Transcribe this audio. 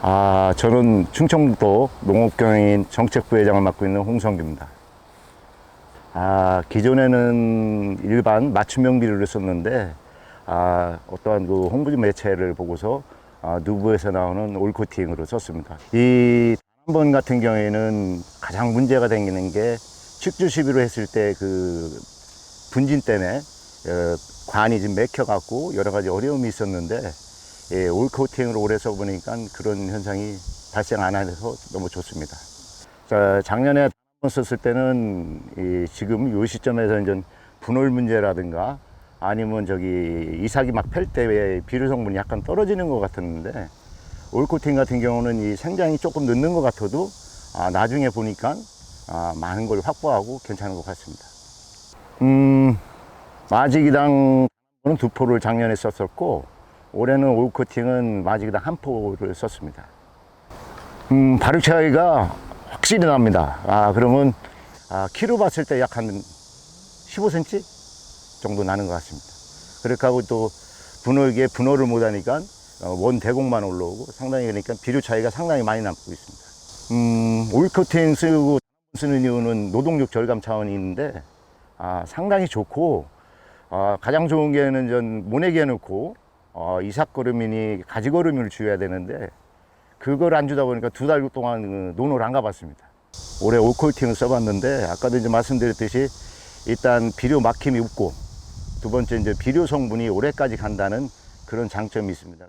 아, 저는 충청도 농업경영인 정책부회장을 맡고 있는 홍성규입니다. 아, 기존에는 일반 맞춤형 비료를 썼는데, 아, 어떠한 그 홍보지 매체를 보고서 아, 누부에서 나오는 올코팅으로 썼습니다. 이 한 번 같은 경우에는 가장 문제가 생기는 게 축주 시비로 했을 때 그 분진 때문에 어, 관이 좀 막혀갖고 여러 가지 어려움이 있었는데 예, 올 코팅으로 오래 써보니까 그런 현상이 발생 안 해서 너무 좋습니다. 자, 작년에 한번 썼을 때는 이 지금 요 시점에서 이제 분홀 문제라든가 아니면 저기 이삭이 막 펼 때 비료 성분이 약간 떨어지는 것 같았는데 올 코팅 같은 경우는 이 생장이 조금 늦는 것 같아도 아, 나중에 보니까 아, 많은 걸 확보하고 괜찮은 것 같습니다. 음, 마지기당 은두 포를 작년에 썼었고 올해는 올 코팅은 마지기당 한 포를 썼습니다. 음, 발육 차이가 확실히 납니다. 아, 그러면 아, 키로 봤을 때 약 한 15cm 정도 나는 것 같습니다. 그렇게 하고 또 분홀기에 분홀을 못하니까 어, 원 대공만 올라오고 상당히 그러니까 비료 차이가 상당히 많이 남고 있습니다. 음, 올 코팅 쓰고 쓰는 이유는 노동력 절감 차원이 있는데 아, 상당히 좋고 아, 가장 좋은 게는 전 모내기에 넣고 어, 이삭거름이니 가지거름을 주어야 되는데 그걸 안 주다 보니까 두 달 동안 그 논을 안 가봤습니다. 올해 올코팅을 써봤는데 아까도 이제 말씀드렸듯이 일단 비료 막힘이 없고 두 번째 이제 비료 성분이 올해까지 간다는 그런 장점이 있습니다.